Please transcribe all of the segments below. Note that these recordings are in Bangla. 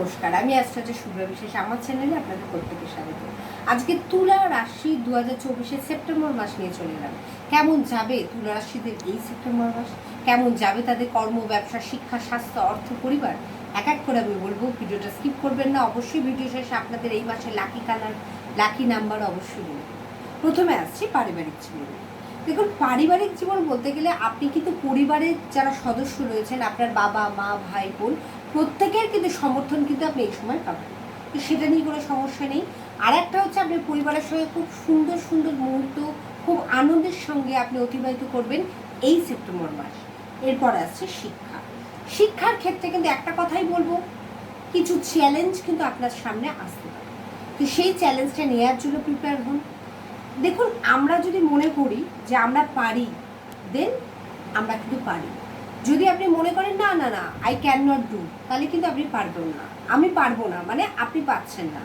নমস্কার, আমি অ্যাস্ট্রোলজার শুভ্রা বিশেষ আমার চ্যানেলে আপনাদের প্রত্যেকের স্বাগত। আজকে তুলা রাশি দু হাজার সেপ্টেম্বর মাস নিয়ে চলে এলাম। কেমন যাবে তুলা রাশিদের এই সেপ্টেম্বর মাস? কেমন যাবে তাদের কর্ম, ব্যবসা, শিক্ষা, স্বাস্থ্য, অর্থ, পরিবার? এক এক করে আমি বলব, ভিডিওটা স্কিপ করবেন না, অবশ্যই ভিডিও শেষে আপনাদের এই মাসে লাকি কালার লাকি নাম্বার অবশ্যই বলব। প্রথমে আসছি পারিবারিক জীবন। দেখুন, পারিবারিক জীবন বলতে গেলে আপনি কিন্তু পরিবারের যারা সদস্য রয়েছেন, আপনার বাবা, মা, ভাই, বোন প্রত্যেকের কিন্তু সমর্থন কিন্তু আপনি এই সময় পাবেন। তো সেটা নিয়ে কোনো সমস্যা নেই। আর একটা হচ্ছে আপনি পরিবারের সঙ্গে খুব সুন্দর সুন্দর মুহূর্ত, খুব আনন্দের সঙ্গে আপনি অতিবাহিত করবেন এই সেপ্টেম্বর মাস। এরপর আসছে শিক্ষা। শিক্ষার ক্ষেত্রে কিন্তু একটা কথাই বলব, কিছু চ্যালেঞ্জ কিন্তু আপনার সামনে আসতে পারে। তো সেই চ্যালেঞ্জটা নেওয়ার জন্য প্রিপেয়ার হন। দেখুন, আমরা যদি মনে করি যে আমরা পারি দেন আমরা কিন্তু পারি। যদি আপনি মনে করেন, না না না আই ক্যান নট ডু তাহলে কিন্তু আপনি পারবেন না। আমি পারব না মানে আপনি পাচ্ছেন না।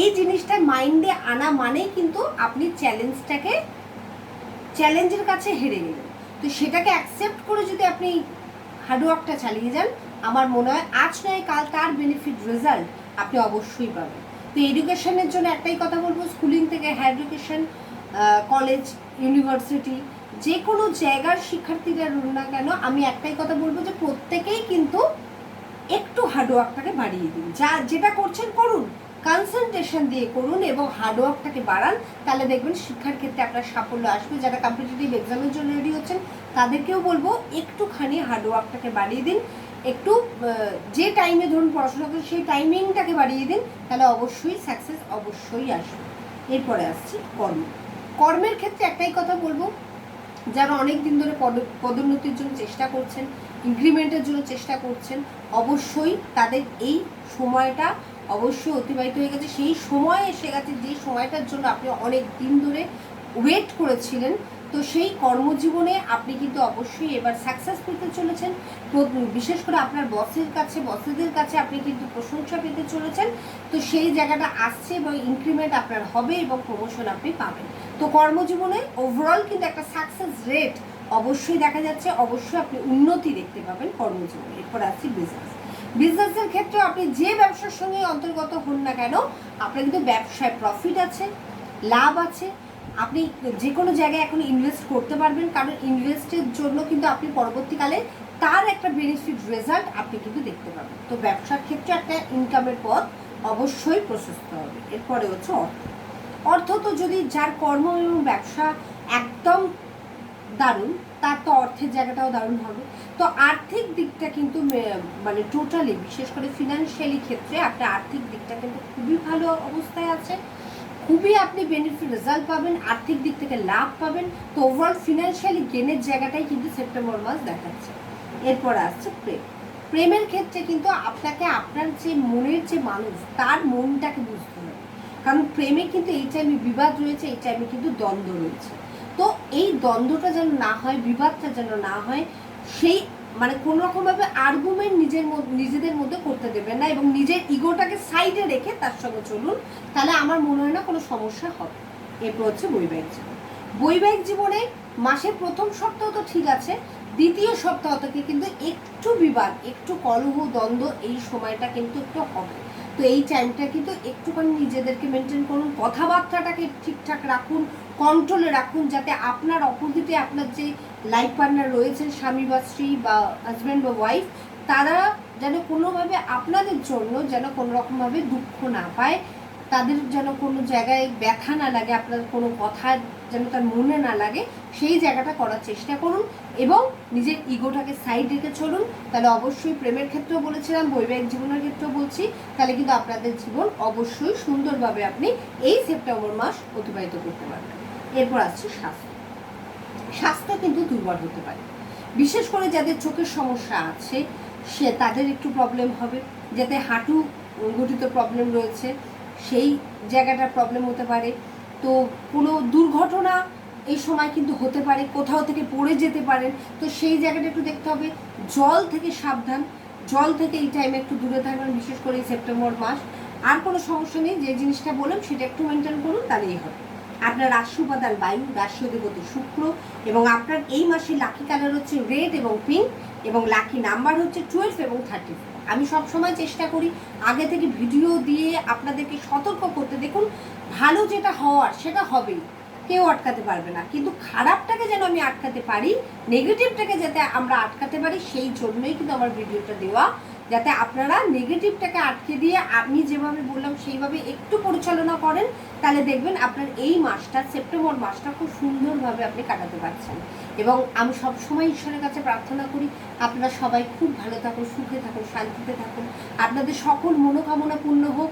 এই জিনিসটা মাইন্ডে আনা মানেই কিন্তু আপনি চ্যালেঞ্জটাকে, চ্যালেঞ্জের কাছে হেরে গেলেন। তো সেটাকে অ্যাকসেপ্ট করে যদি আপনি হার্ডওয়ার্কটা চালিয়ে যান, আমার মনে হয় আজ নয়, কাল তার বেনিফিট রেজাল্ট আপনি অবশ্যই পাবেন। তো এডুকেশনের জন্য একটাই কথা বলব স্কুলিং থেকে হায়ার এডুকেশন কলেজ ইউনিভার্সিটি যে কোনো জায়গার শিক্ষার্থীরা রুন না কেন, আমি একটাই কথা বলব যে প্রত্যেকেই কিন্তু একটু হার্ডওয়ার্কটাকে বাড়িয়ে দিন। যা, যেটা করছেন করুন কনসেন্ট্রেশন দিয়ে করুন এবং হার্ডওয়ার্কটাকে বাড়ান, তাহলে দেখবেন শিক্ষার ক্ষেত্রে আপনার সাফল্য আসবে। যারা কম্পিটিটিভ এক্সামের জন্য রেডি হচ্ছেন, তাদেরকেও বলব একটুখানি হার্ডওয়ার্কটাকে বাড়িয়ে দিন। একটু যে টাইমে ধরুন পড়াশোনা করেন সেই টাইমিংটাকে বাড়িয়ে দিন, তাহলে অবশ্যই সাকসেস অবশ্যই আসবে। এরপরে আসছি কর্ম। কর্মের ক্ষেত্রে একটাই কথা বলব যারা অনেক দিন ধরে পদ, পদোন্নতির জন্য চেষ্টা করছেন ইনক্রিমেন্টের জন্য চেষ্টা করছেন, অবশ্যই তাদের এই সময়টা অবশ্যই অতিবাহিত হয়ে গেছে। সেই সময় এসে গেছে যে সময়টার জন্য আপনি অনেক দিন ধরে ওয়েট করেছিলেন। তো সেই কর্মজীবনে আপনি কিন্তু অবশ্যই এবার সাকসেস পেতে চলেছেন। বিশেষ করে আপনার বসের কাছে বসেদের কাছে আপনি কিন্তু প্রশংসা পেতে চলেছেন। তো সেই জায়গাটা আসছে এবং ইনক্রিমেন্ট আপনার হবে এবং প্রমোশন আপনি পাবেন। তো কর্মজীবনে ওভারঅল কিন্তু একটা সাকসেস রেট অবশ্যই দেখা যাচ্ছে, অবশ্যই আপনি উন্নতি দেখতে পাবেন কর্মজীবনে। এরপর আসছি বিজনেস বিজনেসের ক্ষেত্রে আপনি যে ব্যবসার সঙ্গে অন্তর্গত হন না কেন, আপনার কিন্তু ব্যবসায় প্রফিট আছে, লাভ আছে। আপনি যে কোনো জায়গায় এখন ইনভেস্ট করতে পারবেন, কারণ ইনভেস্টের জন্য কিন্তু আপনি পরবর্তীকালে তার একটা বেনিফিট রেজাল্ট আপনি কিন্তু দেখতে পাবেন। তো ব্যবসার ক্ষেত্রে একটা ইনকামের পথ অবশ্যই প্রশস্ত হবে। এরপরে হচ্ছে অর্থ। অর্থ তো যদি যার কর্ম এবং ব্যবসা একদম দারুণ, তার তো অর্থের জায়গাটাও দারুণ হবে। তো আর্থিক দিকটা কিন্তু মানে টোটালি বিশেষ করে ফিনান্সিয়ালি ক্ষেত্রে আপনার আর্থিক দিকটা কিন্তু খুবই ভালো অবস্থায় আছে। খুবই আপনি বেনিফিট রেজাল্ট পাবেন, আর্থিক দিক থেকে লাভ পাবেন। তো ওভারঅল ফিনান্সিয়ালি গেনের জায়গাটাই কিন্তু সেপ্টেম্বর মাস দেখাচ্ছে। এরপর আসছে প্রেম। প্রেমের ক্ষেত্রে কিন্তু আপনাকে আপনার যে মনের যে মানুষ, তার মনটাকে বুঝতে হবে। কারণ প্রেমে কিন্তু এই টাইমে বিবাদ রয়েছে, এই টাইমে কিন্তু দ্বন্দ্ব রয়েছে। তো এই দ্বন্দ্বটা যেন না হয়, বিবাদটা যেন না হয়, সেই মানে কোনো রকমভাবে আর্গুমেন্ট নিজের নিজেদের মধ্যে করতে দেবেন না এবং নিজের ইগোটাকে সাইডে রেখে তার সঙ্গে চলুন, তাহলে আমার মনে হয় না কোনো সমস্যা হবে। এরপর হচ্ছে বৈবাহিক জীবন। বৈবাহিক জীবনে মাসের প্রথম সপ্তাহ তো ঠিক আছে, দ্বিতীয় সপ্তাহ থেকে কিন্তু একটু বিবাদ, একটু কলহ, দ্বন্দ্ব, এই সময়টা কিন্তু একটু হবে। তো এই টাইমটা কিন্তু একটুখানি নিজেদেরকে মেনটেন করুন, কথাবার্তাটাকে ঠিকঠাক রাখুন কন্ট্রোলে রাখুন, যাতে আপনার অপোজিটে আপনার যে লাইফ পার্টনার রয়েছেন স্বামী বা স্ত্রী বা হাজব্যান্ড বা ওয়াইফ তারা যেন কোনোভাবে আপনাদের জন্য যেন কোনো রকমভাবে দুঃখ না পায়, তাদের যেন কোনো জায়গায় ব্যথা না লাগে, আপনার কোনো কথা যেন তার মনে না লাগে, সেই জায়গাটা করার চেষ্টা করুন এবং নিজের ইগোটাকে সাইড রেখে চলুন। তাহলে অবশ্যই প্রেমের ক্ষেত্রেও বলেছিলাম, বৈবাহিক জীবনের ক্ষেত্রেও বলছি, তাহলে কিন্তু আপনাদের জীবন অবশ্যই সুন্দরভাবে আপনি এই সেপ্টেম্বর মাস অতিবাহিত করতে পারবেন। এরপর আসছে স্বাস্থ্য। স্বাস্থ্য কিন্তু দুর্বল হতে পারে। বিশেষ করে যাদের চোখের সমস্যা আছে, সে তাদের একটু প্রবলেম হবে। যাতে হাঁটু গঠিত প্রবলেম রয়েছে, সেই জায়গাটা প্রবলেম হতে পারে। তো কোনো দুর্ঘটনা এই সময় কিন্তু হতে পারে, কোথাও থেকে পড়ে যেতে পারেন। তো সেই জায়গাটা একটু দেখতে হবে। জল থেকে সাবধান। জল থেকে এই টাইমে একটু দূরে থাকবেন, বিশেষ করে এই সেপ্টেম্বর মাস। আর কোনো সমস্যা নেই, যে জিনিসটা বললাম সেটা একটু মেনটেন করুন, তাহলেই হবে। আপনার উপাদান বায়ু অধিপতি শুক্র, এবং আপনার এই মাসে লাকি কালার হচ্ছে রেড এবং পিঙ্ক এবং লাকি নাম্বার হচ্ছে টুয়েলভ এবং থার্টি আমি সব সময় চেষ্টা করি আগে থেকে ভিডিও দিয়ে আপনাদেরকে সতর্ক করতে। দেখুন, ভালো যেটা হওয়ার সেটা হবেই, কেউ আটকাতে পারবে না। কিন্তু খারাপটাকে যেন আমি আটকাতে পারি নেগেটিভটাকে যাতে আমরা আটকাতে পারি, সেই জন্যই কিন্তু আমার ভিডিওটা দেওয়া যাতে আপনারা নেগেটিভটাকে আটকে দিয়ে আমি যেভাবে বললাম সেইভাবে একটু পরিচালনা করেন, তাহলে দেখবেন আপনার এই মাসটা, সেপ্টেম্বর মাসটা খুব সুন্দরভাবে আপনি কাটাতে পারছেন। এবং আমি সবসময় ঈশ্বরের কাছে প্রার্থনা করি, আপনারা সবাই খুব ভালো থাকুন, সুখে থাকুন, শান্তিতে থাকুন। আপনাদের সকল মনোকামনা পূর্ণ হোক।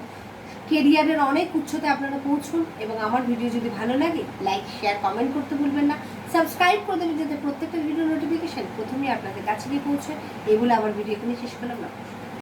কেরিয়ারের অনেক উচ্চতে আপনারা পৌঁছুন এবং আমার ভিডিও যদি ভালো লাগে লাইক শেয়ার কমেন্ট করতে ভুলবেন না। সাবস্ক্রাইব করে দেবেন যাতে প্রত্যেকটা ভিডিও নোটিফিকেশান প্রথমেই আপনাদের কাছে গিয়ে পৌঁছে এগুলো আমার ভিডিও এখানে শেষ করলাম। না